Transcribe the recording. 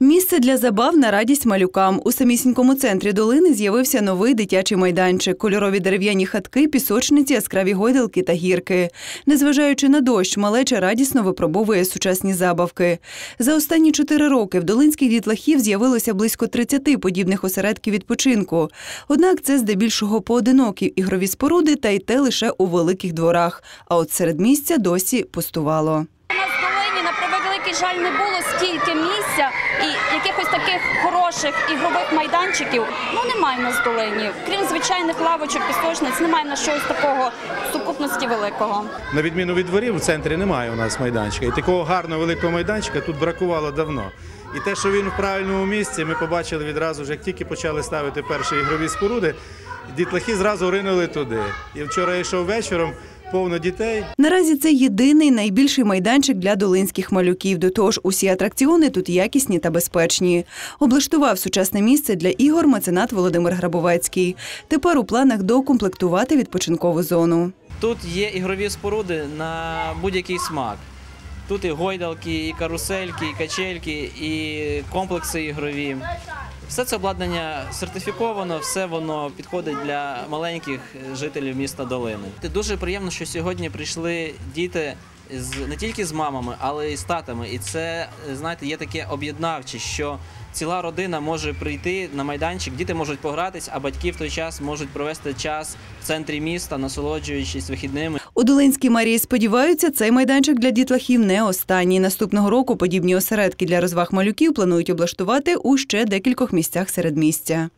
Місце для забав на радість малюкам. У самісінькому центрі долини з'явився новий дитячий майданчик, кольорові дерев'яні хатки, пісочниці, яскраві гойдалки та гірки. Незважаючи на дощ, малеча радісно випробовує сучасні забавки. За останні чотири роки в долинських дітлахів з'явилося близько 30 подібних осередків відпочинку. Однак це здебільшого поодинокі ігрові споруди, та й те лише у великих дворах. А от серед місця досі пустувало. У нас в долині, на превеликий жаль, не було стільки місця і якихось таких хороших ігрових майданчиків. Ну немає в нас долині. Крім звичайних лавочок, пісочниць, немає на щось такого сукупності великого. На відміну від дворів, в центрі немає у нас майданчика. І такого гарного великого майданчика тут бракувало давно. І те, що він в правильному місці, ми побачили відразу як тільки почали ставити перші ігрові споруди, дітлахи зразу ринули туди. І вчора я йшов вечором, повно дітей. Наразі це єдиний найбільший майданчик для долинських малюків. До того ж, усі атракціони тут якісні та безпечні. Облаштував сучасне місце для ігор меценат Володимир Грабовецький. Тепер у планах доукомплектувати відпочинкову зону. Тут є ігрові споруди на будь-який смак. Тут і гойдалки, і карусельки, і качельки, і комплекси ігрові. Все це обладнання сертифіковано, все воно підходить для маленьких жителів міста Долини. Дуже приємно, що сьогодні прийшли діти з не тільки з мамами, але й з татами. І це знаєте, є таке об'єднавче, що ціла родина може прийти на майданчик, діти можуть погратись, а батьки в той час можуть провести час в центрі міста, насолоджуючись вихідними. У Долинській Марії сподіваються, цей майданчик для дітлахів не останній. Наступного року подібні осередки для розваг малюків планують облаштувати у ще декількох місцях середмістя.